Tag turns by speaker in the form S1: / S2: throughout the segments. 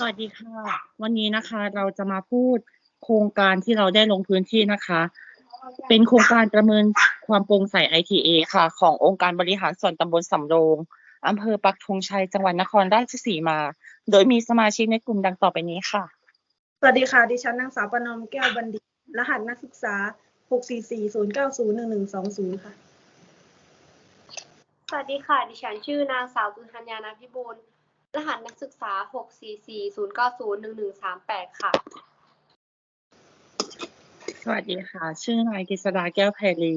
S1: สวัสดีค่ะ วันนี้นะคะเราจะมาพูดโครงการที่เราได้ลงพื้นที่นะคะ เป็นโครงการประเมินความโปร่งใส ITA ค่ะ ขององค์การบริหารส่วนตำบลสำโรงอำเภอปักธงชัยจังหวัดนครราชสีมา โดยมีสมาชิกในกลุ่มดังต่อไปนี้ค่ะ
S2: สวัสดีค่ะ ดิฉันนางสาวประนอมแก้วบัณฑิต รหัสนักศึกษา 64409011120 ค่ะ
S3: สวัสดีค่ะ ดิฉันชื่อนางสาวจุธัญญานาพิบูล รหัสนักศึกษา 644090138 ค่ะ
S1: สวัสดีค่ะ ชื่อนายกฤษดาแก้วไพรี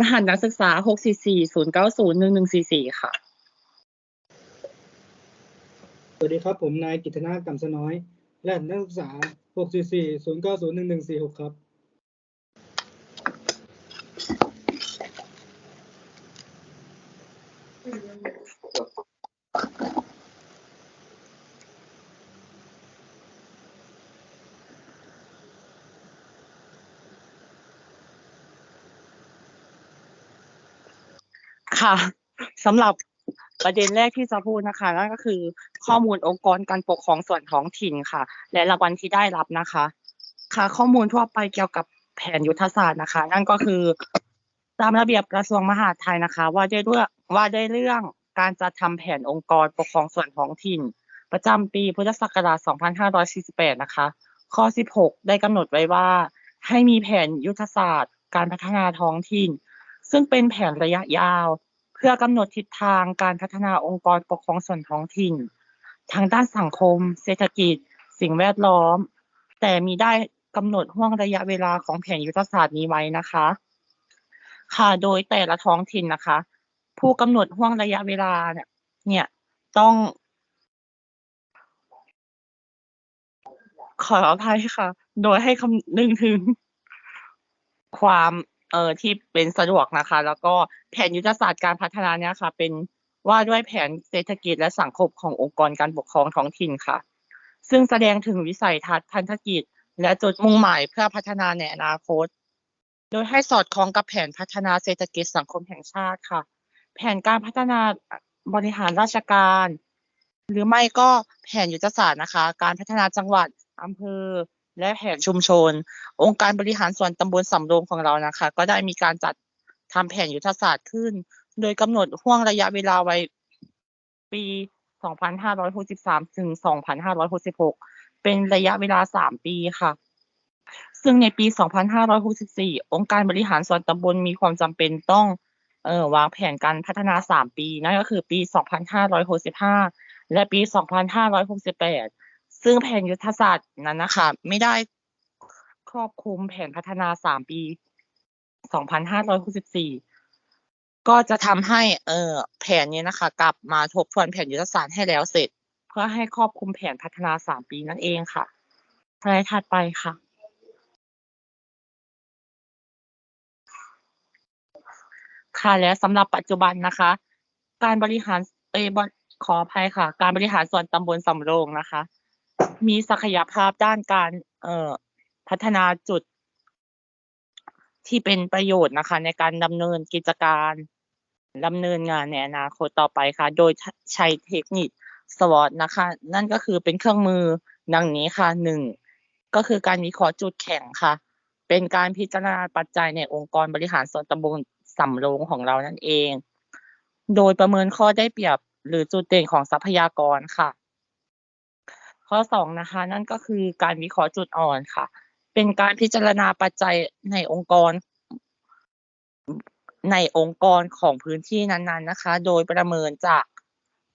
S1: รหัสนักศึกษา 64409011144 ค่ะ
S4: สวัสดีครับ ผมนายกิตนากำสน้อยและนักศึกษา 644 090 1146 ครับ
S1: ค่ะสำหรับประเด็นแรกที่จะพูดนะคะนั่นก็คือข้อมูลองค์กรการปกครองส่วนท้องถิ่นค่ะ และรางวัลที่ได้รับนะคะ ค่ะข้อมูลทั่วไปเกี่ยวกับแผนยุทธศาสตร์นะคะ นั่นก็คือตามระเบียบกระทรวงมหาดไทยนะคะ ว่าด้วยเรื่องว่าด้วยเรื่องการจัดทำแผนองค์กรปกครองส่วนท้องถิ่น ประจำปีพุทธศักราช 2548 นะคะ ข้อ 16 ได้กำหนดไว้ว่า ให้มีแผนยุทธศาสตร์ การพัฒนาท้องถิ่น ซึ่งเป็นแผนระยะยาว พื่อกำหนดทิศทางการพัฒนาองค์กรปกครองส่วนท้องถิ่น ทางด้านสังคม เศรษฐกิจ สิ่งแวดล้อม แต่มีได้กำหนดห่วงระยะเวลาของแผนยุทธศาสตร์นี้ไว้นะคะ ค่ะโดยแต่ละท้องถิ่นนะคะ ผู้กำหนดห่วงระยะเวลาเนี่ยเนี่ยต้องขออภัยค่ะ โดยให้คำนึงถึงความ เอ่อที่เป็นสะดวกนะคะ แล้วก็แผนยุทธศาสตร์การพัฒนาเนี่ยค่ะ เป็นว่าด้วยแผนเศรษฐกิจและสังคมขององค์กรการปกครองท้องถิ่นค่ะ ซึ่งแสดงถึงวิสัยทัศน์พันธกิจ และจุดมุ่งหมายเพื่อพัฒนาในอนาคต โดยให้สอดคล้องกับแผนพัฒนาเศรษฐกิจสังคมแห่งชาติค่ะ แผนการพัฒนาบริหารราชการ หรือไม่ก็แผนยุทธศาสตร์นะคะ การพัฒนาจังหวัดอำเภอ และแผนชุมชน องค์การบริหารส่วนตำบลสำโรงของเรานะคะ ก็ได้มีการจัดทำแผนยุทธศาสตร์ขึ้น โดยกำหนดห่วงระยะเวลาไว้ปี 2563 ถึง 2566 เป็นระยะเวลา 3 ปีค่ะ ซึ่งในปี 2564 องค์การบริหารส่วนตำบลมีความจำเป็นต้องเอ่อวางแผนการพัฒนา 3 ปี นั่นก็คือปี 2565 และปี 2568 ซึ่งแผนยุทธศาสตร์นั้นนะคะ ไม่ได้ครอบคลุมแผนพัฒนา3ปี 2564 ก็จะทำให้เอ่อแผนนี้นะคะ กลับมาทบทวนแผนยุทธศาสตร์ให้แล้วเสร็จ เพื่อให้ครอบคลุมแผนพัฒนา3ปีนั่นเองค่ะสไลด์ถัดไปค่ะค่ะและสำหรับปัจจุบันนะคะ การบริหารเอยขออภัยค่ะ การบริหารส่วนตำบลสำโรงนะคะ มีศักยภาพด้านการ เอ่อพัฒนาจุดที่เป็นประโยชน์นะคะ ในการดำเนินกิจการดำเนินงานในอนาคตต่อไปค่ะ โดยใช้เทคนิค SWOT นะคะ นั่นก็คือเป็นเครื่องมือดังนี้ค่ะหนึ่งก็คือการวิเคราะห์จุดแข็งค่ะ เป็นการพิจารณาปัจจัยในองค์กรบริหารส่วนตำบลสำโรงของเรานั่นเอง โดยประเมินข้อได้เปรียบหรือจุดเด่นของทรัพยากรค่ะ ข้อสองนะคะ นั่นก็คือการวิเคราะห์จุดอ่อนค่ะ เป็นการพิจารณาปัจจัยในองค์กร ในองค์กรของพื้นที่นั้นๆนะคะ โดยประเมินจาก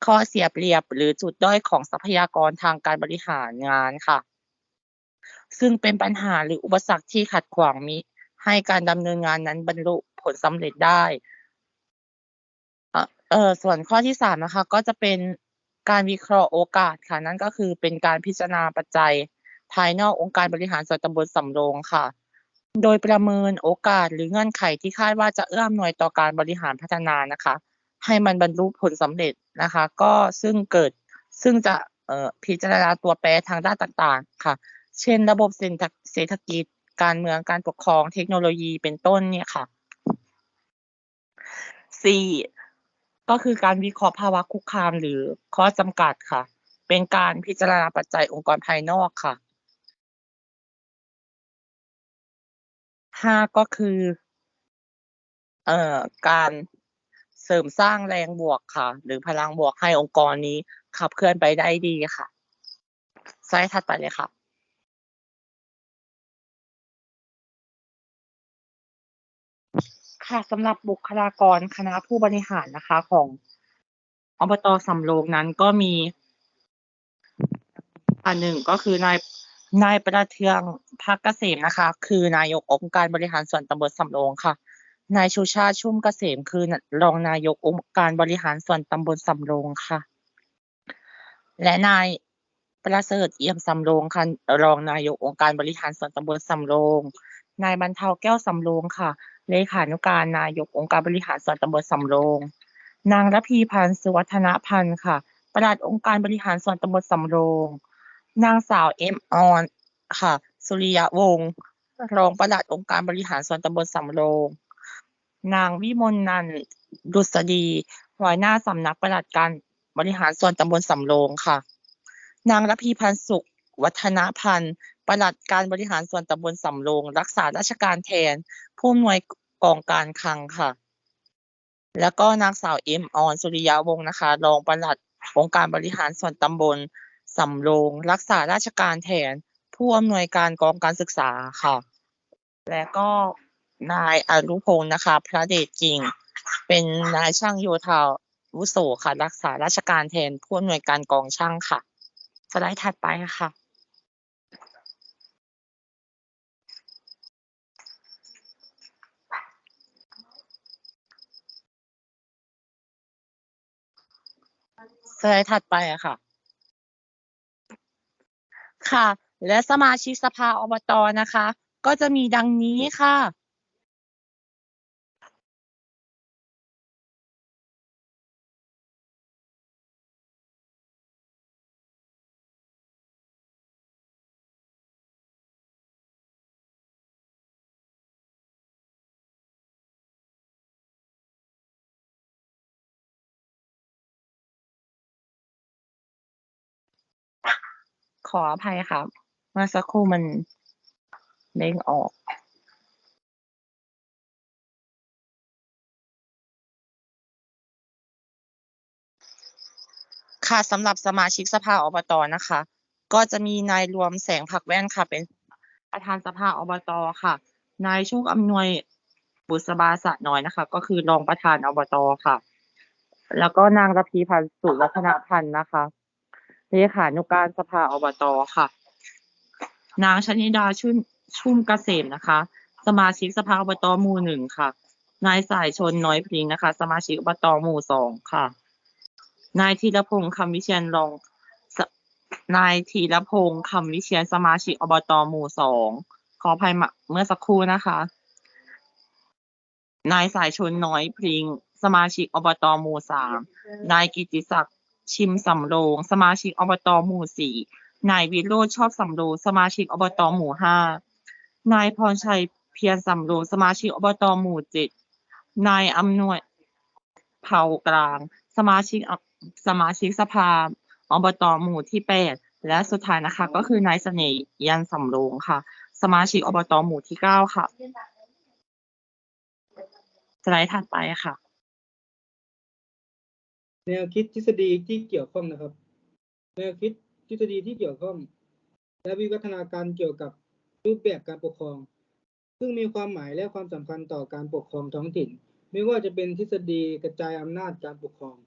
S1: ข้อเสียเปรียบหรือจุดด้อยของทรัพยากรทางการบริหารงานค่ะ ซึ่งเป็นปัญหาหรืออุปสรรคที่ขัดขวางมิให้การดำเนินงานนั้นบรรลุผลสำเร็จได้ เอ่อเอ่อส่วนข้อที่สามนะคะ ก็จะเป็น การวิเคราะห์โอกาสค่ะ นั่นก็คือเป็นการพิจารณาปัจจัย ภายนอกองค์การบริหารส่วนตำบลสำโรงค่ะ โดยประเมินโอกาสหรือเงื่อนไขที่คาดว่าจะเอื้ออำนวยต่อการบริหารพัฒนานะคะ ให้มันบรรลุผลสำเร็จนะคะ ก็ซึ่งเกิดซึ่งจะพิจารณาตัวแปรทางด้านต่างๆ ค่ะ เช่น ระบบเศรษฐกิจ การเมืองการปกครองเทคโนโลยีเป็นต้นเนี่ยค่ะสี่ ก็คือการวิเคราะห์ภาวะคุกคามหรือข้อจำกัดค่ะ เป็นการพิจารณาปัจจัยองค์กรภายนอกค่ะห้าก็คือเอ่อการเสริมสร้างแรงบวกค่ะ หรือพลังบวกให้องค์กรนี้ขับเคลื่อนไปได้ดีค่ะไลด์ถัดไปเลยค่ะ ค่ะสำหรับบุคลากรคณะผู้บริหารนะคะ ของอบตสำโรงนั้นก็มี อันหนึ่งก็คือนายนายประเทืองพักเกษมนะคะ คือนายกองค์การบริหารส่วนตำบลสำโรงค่ะ นายชูชาติชุ่มเกษมคือรองนายกองค์การบริหารส่วนตำบลสำโรงค่ะ และนายประเสริฐเอี่ยมสำโรงค่ะรองนายกองค์การบริหารส่วนตำบลสำโรง นายบรรเทาแก้วสำโรงค่ะ เลขานุการนายกองค์การบริหารส่วนตำบลสำโรง นางระพีพันธ์สุวัฒนพันธ์ค่ะประหลัดองค์การบริหารส่วนตำบลสำโรง นางสาวเอ็มออนค่ะ สุริยะวงศ์รองประหลัดองค์การบริหารส่วนตำบลสำโรง นางวิมลนันดุษฎีหัวหน้าสำนักประหลัดการบริหารส่วนตำบลสำโรงค่ะ นางรพีพันธ์สุข วัฒนพันธ์ ประหลัดการบริหารส่วนตำบลสำโรง รักษาราชการแทน ผู้อำนวยกองการคลังค่ะ แล้วก็นางสาวเอ็มออนสุริยาวงศ์นะคะ รองประหลัดองค์การบริหารส่วนตำบลสำโรง รักษาราชการแทน ผู้อำนวยการกองการศึกษาค่ะ และก็นายอรุพงศ์นะคะ พระเดชจริง เป็นนายช่างโยธาวุโสค่ะ รักษาราชการแทนผู้อำนวยการกองช่างค่ะ สไลด์ถัดไปค่ะ สไลด์ถัดไปอะค่ะ ค่ะ และสมาชิกสภาอบตนะคะ ก็จะมีดังนี้ค่ะ ขออภัยค่ะเมื่อสักครู่มันเด้งออกค่ะสำหรับสมาชิกสภาอบตนะคะ ก็จะมีนายรวมแสงผักแว่นค่ะ เป็นประธานสภาอบตค่ะ นายโชคอำนวยบุษบาสะน้อยนะคะ ก็คือรองประธานอบตค่ะ แล้วก็นางระพีพันธ์สุวัฒนพันธ์นะคะ เลขานุการสภาอบตค่ะ นางชนิดาชุ่มชุ่มเกษมนะคะ สมาชิกสภาอบตหมู่หนึ่งค่ะ นายสายชนน้อยพริงนะคะ สมาชิกอบตหมู่สองค่ะ นายธีรพงศ์คำวิเชียนรองนายธีรพงศ์คำวิเชียนสมาชิกอบตหมู่สองขออภัยเมื่อสักครู่นะคะ นายสายชนน้อยพริง สมาชิกอบตหมู่สามนายกิติศักดิ์ ชิมสำโรง สมาชิกอบตหมู่สี่นายวิโรจน์ชอบสำโรง สมาชิกอบตหมู่ห้านายพรชัยเพียรสำโรงสมาชิกอบตหมู่เจ็ดนายอำนวยเผากลาง สมาชิกสมาชิกสภาอบตหมู่ที่แปดและสุดท้ายนะคะ ก็คือนายเสน่ห์ยันสำโรงค่ะ สมาชิกอบตหมู่ที่เก้าค่ะสไลด์ถัดไปค่ะ
S4: แนวคิดทฤษฎีที่เกี่ยวข้องนะครับ แนวคิดทฤษฎีที่เกี่ยวข้อง และวิวัฒนาการเกี่ยวกับรูปแบบการปกครอง ซึ่งมีความหมายและความสำคัญต่อการปกครองท้องถิ่น ไม่ว่าจะเป็นทฤษฎีกระจายอำนาจการปกครอง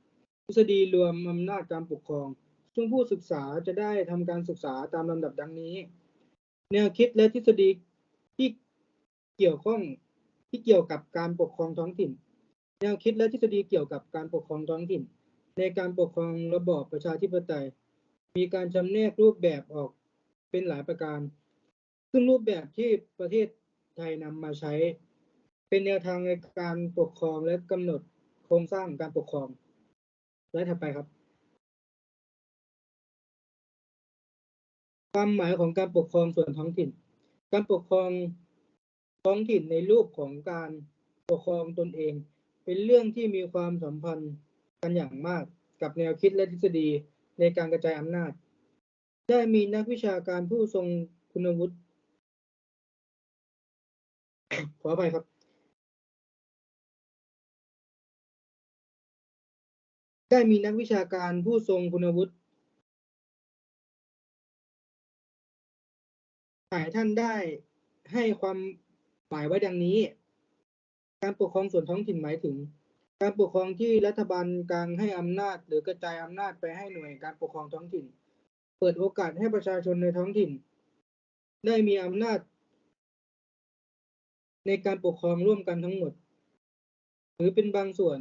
S4: ทฤษฎีรวมอำนาจการปกครอง ซึ่งผู้ศึกษาจะได้ทำการศึกษาตามลำดับดังนี้ แนวคิดและทฤษฎีที่เกี่ยวข้องที่เกี่ยวกับการปกครองท้องถิ่น แนวคิดและทฤษฎีเกี่ยวกับการปกครองท้องถิ่น ในการปกครองระบอบประชาธิปไตย มีการจำแนกรูปแบบออกเป็นหลายประการ ซึ่งรูปแบบที่ประเทศไทยนำมาใช้ เป็นแนวทางในการปกครองและกำหนดโครงสร้างการปกครอง และถัดไปครับ ความหมายของการปกครองส่วนท้องถิ่น การปกครองท้องถิ่นในรูปของการปกครองตนเอง เป็นเรื่องที่มีความสัมพันธ์ กันอย่างมากกับแนวคิดและทฤษฎีในการกระจายอำนาจ ได้มีนักวิชาการผู้ทรงคุณวุฒิขออภัยครับ ได้มีนักวิชาการผู้ทรงคุณวุฒิหลายท่านได้ให้ความหมายไว้ดังนี้ การปกครองส่วนท้องถิ่นหมายถึง การปกครองที่รัฐบาลกลางให้อำนาจ หรือกระจายอำนาจไปให้หน่วยการปกครองท้องถิ่น เปิดโอกาสให้ประชาชนในท้องถิ่น ได้มีอำนาจ ในการปกครองร่วมกันทั้งหมด หรือเป็นบางส่วน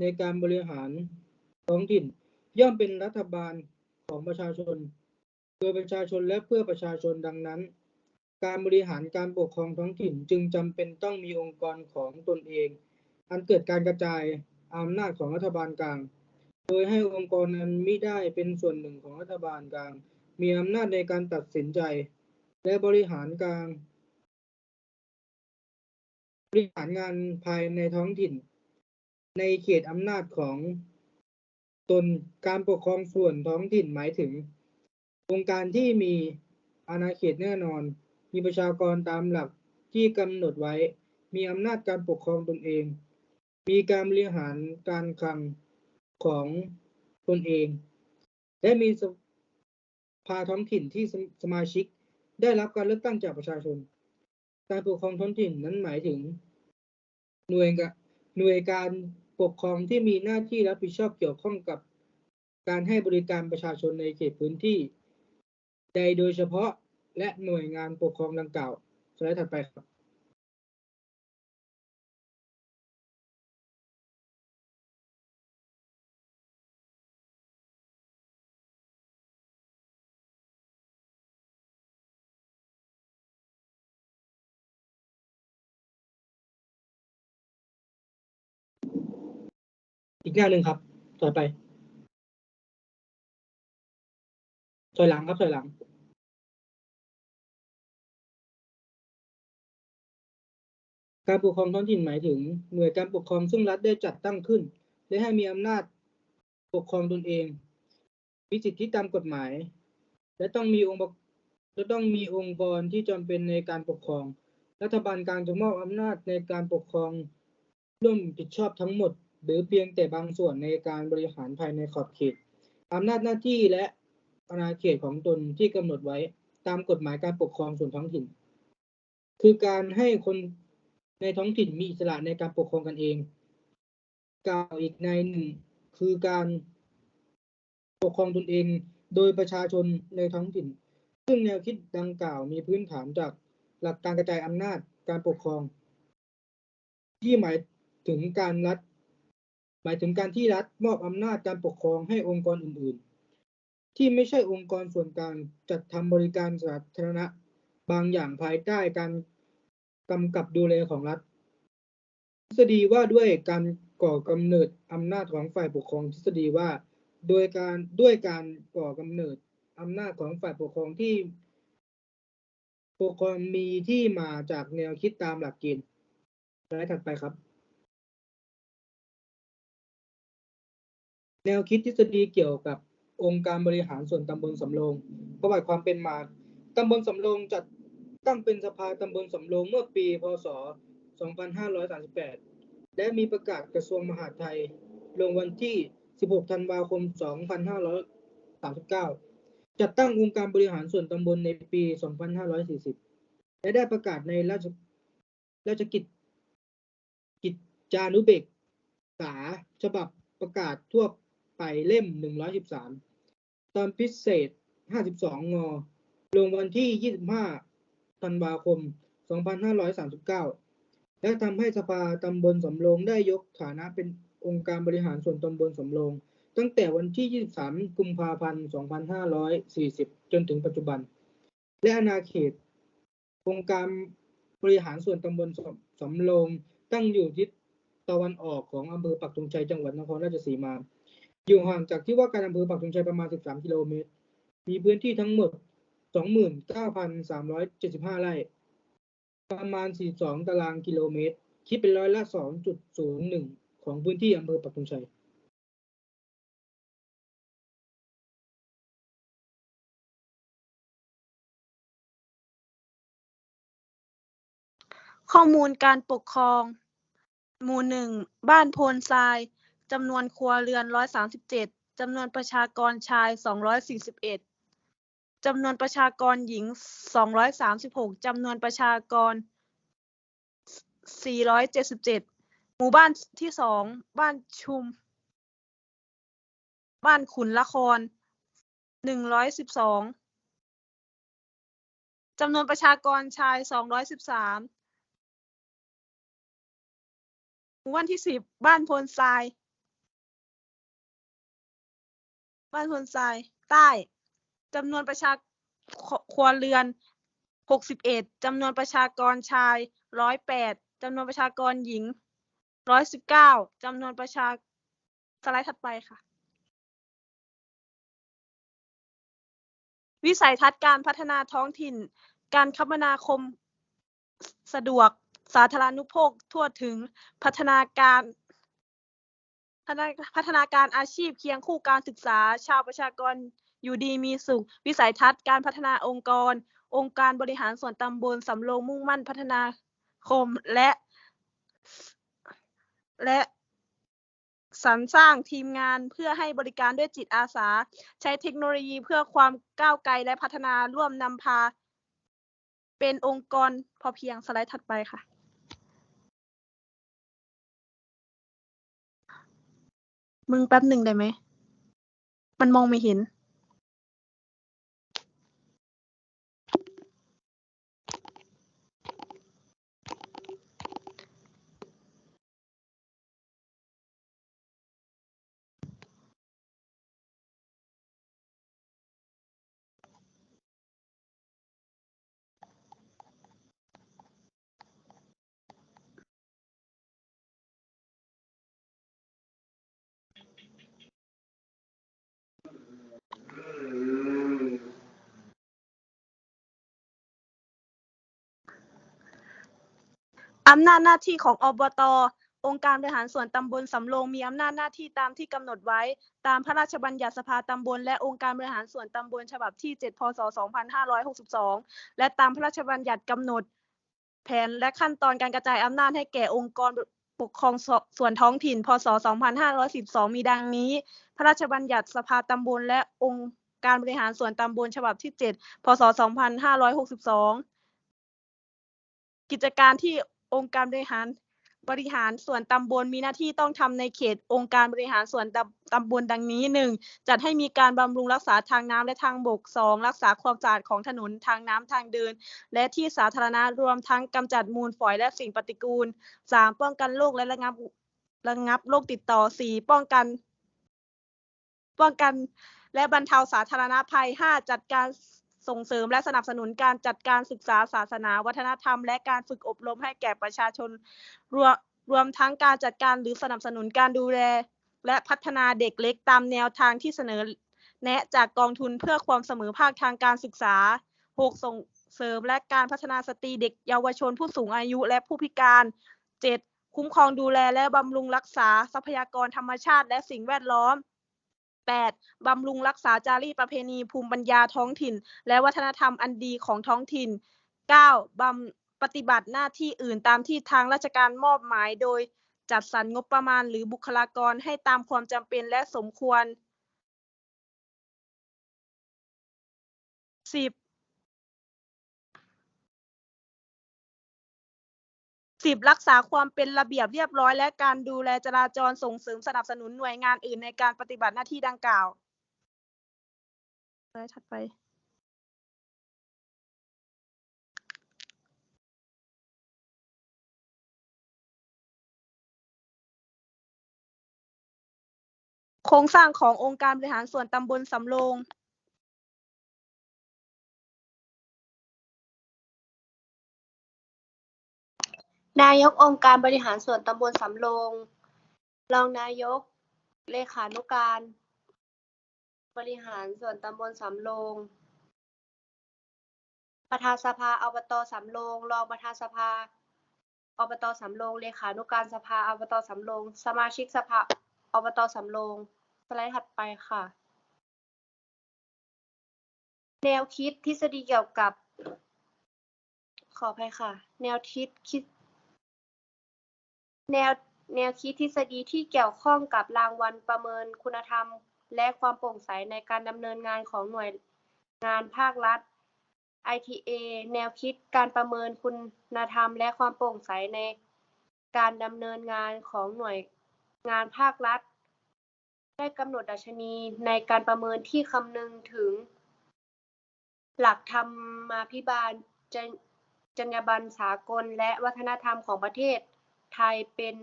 S4: ในการบริหารท้องถิ่น ย่อมเป็นรัฐบาลของประชาชน โดยประชาชนและเพื่อประชาชนดังนั้น การบริหารการปกครองท้องถิ่นจึงจำเป็นต้องมีองค์กรของตนเอง อันเกิดการกระจายอำนาจของรัฐบาลกลาง โดยให้องค์กรนั้นไมิได้เป็นส่วนหนึ่งของรัฐบาลกลาง มีอำนาจในการตัดสินใจ และบริหารกลาง บริหารงานภายในท้องถิ่น ในเขตอำนาจของตนการปกครองส่วนท้องถิ่นหมายถึง องค์การที่มีอาณาเขตแน่นอน มีประชากรตามหลักที่กำหนดไว้ มีอำนาจการปกครองตนเอง มีการบริหารการคลังของตนเอง และมีสภาท้องถิ่นที่สมาชิกได้รับการเลือกตั้งจากประชาชน การปกครองท้องถิ่นนั้นหมายถึง หน่วยกหน่วยการปกครองที่มีหน้าที่รับผิดชอบเกี่ยวข้องกับการให้บริการประชาชนในเขตพื้นที่ ใดโดยเฉพาะและหน่วยงานปกครองดังกล่าวสไลด์ถัดไปครับ อีกหน้าหนึ่งครับถอยไปถอยหลังครับถอยหลัง การปกครองท้องถิ่นหมายถึง หน่วยการปกครองซึ่งรัฐได้จัดตั้งขึ้น และให้มีอำนาจปกครองตนเองมีสิทธิตามกฎหมาย และต้องมีองค์ประต้องมีองค์กรที่จำเป็นในการปกครอง รัฐบาลกลางจะมอบอำนาจในการปกครองร่วมผิดชอบทั้งหมด หรือเพียงแต่บางส่วนในการบริหารภายในขอบเขตอำนาจหน้าที่และอาณาเขตของตนที่กำหนดไว้ตามกฎหมายการปกครองส่วนท้องถิ่น คือการให้คนในท้องถิ่นมีอิสระในการปกครองกันเอง กล่าวอีกในหนึ่งคือการปกครองตนเองโดยประชาชนในท้องถิ่น ซึ่งแนวคิดดังกล่าวมีพื้นฐานจากหลักการกระจายอำนาจการปกครอง ที่หมายถึงการรัฐ หมายถึงการที่รัฐมอบอำนาจการปกครองให้องค์กรอื่น ๆ ที่ไม่ใช่องค์กรส่วนกลางจัดทำบริการสาธารณะบางอย่างภายใต้การกำกับดูแลของรัฐ ทฤษฎีว่าด้วยการก่อกำเนิดอำนาจของฝ่ายปกครองทฤษฎีว่า โดยการด้วยการก่อกำเนิดอำนาจของฝ่ายปกครองที่ ปกครองมีที่มาจากแนวคิดตามหลักเกณฑ์สไลด์ถัดไปครับ แนวคิดทฤษฎีเกี่ยวกับองค์การบริหารส่วนตำบลสำโรงประวัติความเป็นมาตำบลสำโรงจัดตั้งเป็นสภาตำบลสำโรงเมื่อปี พศ 2538 และมีประกาศกระทรวงมหาดไทย ลงวันที่ 16 ธันวาคม 2539 จัดตั้งองค์การบริหารส่วนตำบลในปี 2540 และได้ประกาศในราชราชกิจกิจจานุเบกษาฉบับประกาศทั่ว ไปเล่ม113ตอนพิเศษ52งลงวันที่25ธันวาคม2539และทำให้สภาตำบลสำโรงได้ยกฐานะเป็นองค์การบริหารส่วนตำบลสำโรง ตั้งแต่วันที่ 23 กุมภาพันธ์ 2540 จนถึงปัจจุบัน และอาณาเขต องค์การบริหารส่วนตำบลสำสำโรง ตั้งอยู่ทิศตะวันออกของอำเภอปักธงชัยจังหวัดนครราชสีมา อยู่ห่างจากที่ว่าการอำเภอปักธงชัยประมาณ 13 กิโลเมตร มีพื้นที่ทั้งหมด 29,375 ไร่ ประมาณ 42 ตารางกิโลเมตร คิดเป็นร้อยละ 2.01 ของพื้นที่อำเภอปักธงชัย
S2: ข้อมูลการปกครอง หมู่หนึ่ง บ้านโพนทราย จำนวนครัวเรือนร้อยสามสิบเจ็ดจำนวนประชากรชายสองร้อยสี่สิบเอ็ดจำนวนประชากรหญิงสองร้อยสามสิบหกจำนวนประชากรสี่ร้อยเจ็ดสิบเจ็ดหมู่บ้านที่สองบ้านชุม บ้านขุนละครหนึ่งร้อยสิบสองจำนวนประชากรชายสองร้อยสิบสามหมู่บ้านที่สิบบ้านโพนทราย บ้านโพนทราย ใต้จำนวนประชาคครัวเรือนหกสิบเอ็ดจำนวนประชากรชายร้อยแปดจำนวนประชากรหญิงร้อยสิบเก้าจำนวนประชาสไลด์ถัดไปค่ะ วิสัยทัศน์การพัฒนาท้องถิ่น การคมนาคมสะดวก สาธารณูปโภคทั่วถึงพัฒนาการ พัฒนาการอาชีพเคียงคู่การศึกษา ชาวประชากรอยู่ดีมีสุข วิสัยทัศน์การพัฒนาองค์กร องค์การบริหารส่วนตำบลสำโรงมุ่งมั่นพัฒนาคมและ และสรรสร้างทีมงานเพื่อให้บริการด้วยจิตอาสา ใช้เทคโนโลยีเพื่อความก้าวไกลและพัฒนาร่วมนำพา เป็นองค์กรพอเพียงสไลด์ถัดไปค่ะ มึงแป๊บหนึ่งได้ไหม มันมองไม่เห็น อำนาจหน้าที่ของอบตองค์การบริหารส่วนตำบลสำโรงมีอำนาจหน้าที่ตามที่กำหนดไว้ ตามพระราชบัญญัติสภาตำบลและองค์การบริหารส่วนตำบลฉบับที่ 7 พศ 2562 และตามพระราชบัญญัติกำหนด แผนและขั้นตอนการกระจายอำนาจให้แก่องค์กรปกครองส่วนท้องถิ่น พศ 2512 มีดังนี้ พระราชบัญญัติสภาตำบลและองค์การบริหารส่วนตำบลฉบับที่ 7 พศ 2562 กิจการที่ องค์การบริหารบริหารส่วนตำบลมีหน้าที่ต้องทำในเขตองค์การบริหารส่วนตำตำบลดังนี้หนึ่งจัดให้มีการบำรุงรักษาทางน้ำและทางบกสองรักษาความสะอาดของถนนทางน้ำทางเดิน และที่สาธารณะรวมทั้งกำจัดมูลฝอยและสิ่งปฏิกูลสามป้องกันโรคและระงับระงับโรคติดต่อสี่ป้องกัน ป้องกันและบรรเทาสาธารณภัยห้าจัดการ ส่งเสริมและสนับสนุนการจัดการศึกษาศาสนา วัฒนธรรม และการฝึกอบรมให้แก่ประชาชนรวมรวมทั้งการจัดการหรือสนับสนุนการดูแล และพัฒนาเด็กเล็กตามแนวทางที่เสนอแนะจากกองทุนเพื่อความเสมอภาคทางการศึกษา 6. ส่งเสริมและการพัฒนาสตรีเด็กเยาวชนผู้สูงอายุและผู้พิการ 7. คุ้มครองดูแลและบำรุงรักษาทรัพยากรธรรมชาติและสิ่งแวดล้อม 8. บำรุงรักษาจารีตประเพณีภูมิปัญญาท้องถิ่น และวัฒนธรรมอันดีของท้องถิ่น 9. บำปฏิบัติหน้าที่อื่นตามที่ทางราชการมอบหมายโดยจัดสรรงบประมาณหรือบุคลากรให้ตามความจำเป็นและสมควร 10 สิบรักษาความเป็นระเบียบเรียบร้อย และการดูแลจราจรส่งเสริมสนับสนุนหน่วยงานอื่นในการปฏิบัติหน้าที่ดังกล่าวไปถัดไป โครงสร้างขององค์การบริหารส่วนตำบลสำโรง
S3: นายกองค์การบริหารส่วนตำบลสำโรงรองนายก เลขานุการ บริหารส่วนตำบลสำโรงประธานสภาอบตสำโรงรองประธานสภาอบตสำโรงเลขานุการสภาอบตสำโรงสมาชิกสภาอบตสำโรงสไลด์ถัดไปค่ะ แนวคิดทฤษฎีเกี่ยวกับ ขออภัยค่ะ แนวคิดคิด แนวแนวคิดทฤษฎีที่เกี่ยวข้องกับรางวัลประเมินคุณธรรม และความโปร่งใสในการดำเนินงานของหน่วยงานภาครัฐ ITA แนวคิดการประเมินคุณธรรม และความโปร่งใสในการดำเนินงานของหน่วยงานภาครัฐ ได้กำหนดดัชนีในการประเมินที่คำนึงถึง หลักธรรมาภิบาลจรรจรรยาบรรณสากลและวัฒนธรรมของประเทศ ไทยเป็น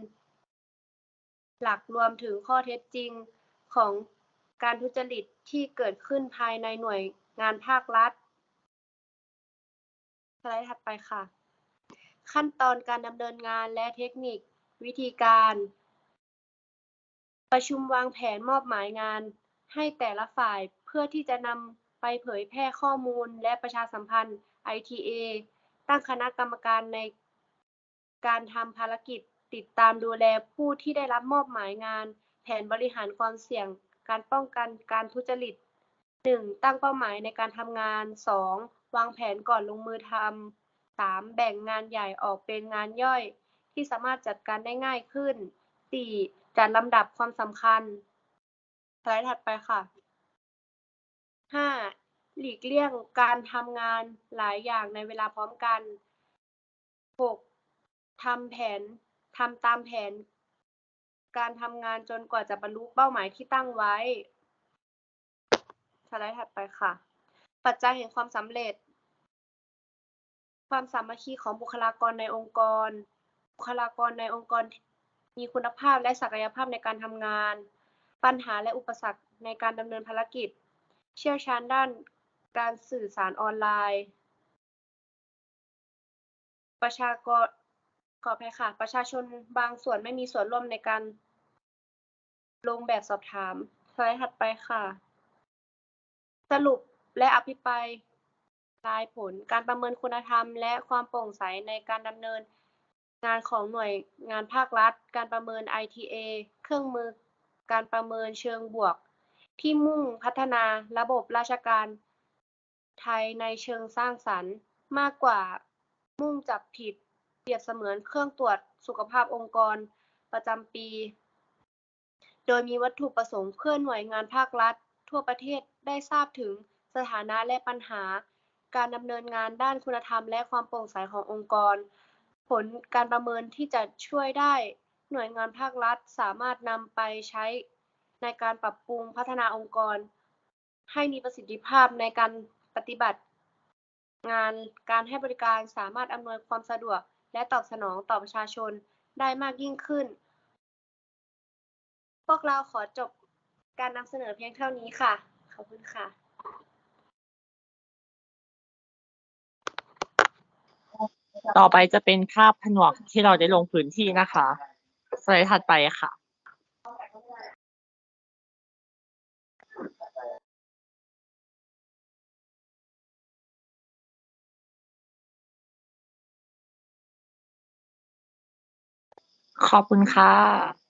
S3: หลักรวมถึงข้อเท็จจริงของการทุจริตที่เกิดขึ้นภายในหน่วยงานภาครัฐสไลด์ถัดไปค่ะ ขั้นตอนการดำเนินงานและเทคนิควิธีการ ประชุมวางแผนมอบหมายงานให้แต่ละฝ่ายเพื่อที่จะนำไปเผยแพร่ข้อมูลและประชาสัมพันธ์ ITA ตั้งคณะกรรมการใน การทำภารกิจติดตามดูแลผู้ที่ได้รับมอบหมายงาน แผนบริหารความเสี่ยง การป้องกันการทุจริต 1. ตั้งเป้าหมายในการทำงาน 2. วางแผนก่อนลงมือทำ 3. แบ่งงานใหญ่ออกเป็นงานย่อย ที่สามารถจัดการได้ง่ายขึ้น 4. จัดลำดับความสำคัญสไลด์ถัดไปค่ะ 5. หลีกเลี่ยงการทำงานหลายอย่างในเวลาพร้อมกัน 6. ทำแผนทำตามแผน การทำงานจนกว่าจะบรรลุเป้าหมายที่ตั้งไว้สไลด์ถัดไปค่ะ ปัจจัยแห่งความสำเร็จ ความสามัคคีของบุคลากรในองค์กร บุคลากรในองค์กรมีคุณภาพและศักยภาพในการทำงาน ปัญหาและอุปสรรคในการดำเนินภารกิจ เชี่ยวชาญด้านการสื่อสารออนไลน์ ประชากร ขออภัยค่ะ ประชาชนบางส่วนไม่มีส่วนร่วมในการลงแบบสอบถามสไลด์ถัดไปค่ะ สรุปและอภิปรายรายผลการประเมินคุณธรรม และความโปร่งใสในการดำเนิน งานของหน่วยงานภาครัฐ การประเมิน ITA เครื่องมือการประเมินเชิงบวก ที่มุ่งพัฒนาระบบราชการไทยในเชิงสร้างสรรค์ มากกว่ามุ่งจับผิด เปรียบเสมือนเครื่องตรวจสุขภาพองค์กรประจำปี โดยมีวัตถุประสงค์เพื่อหน่วยงานภาครัฐ ทั่วประเทศได้ทราบถึงสถานะและปัญหา การดำเนินงานด้านคุณธรรมและความโปร่งใสขององค์กร ผลการประเมินที่จะช่วยได้ หน่วยงานภาครัฐสามารถนำไปใช้ในการปรับปรุงพัฒนาองค์กร ให้มีประสิทธิภาพในการปฏิบัติ งานการให้บริการสามารถอำนวยความสะดวก และตอบสนองต่อประชาชนได้มากยิ่งขึ้น พวกเราขอจบการนำเสนอเพียงเท่านี้ค่ะ ขอบคุณค่ะ
S1: ต่อไปจะเป็นภาพผนวกที่เราได้ลงพื้นที่นะคะ สไลด์ถัดไปค่ะ ขอบคุณค่ะ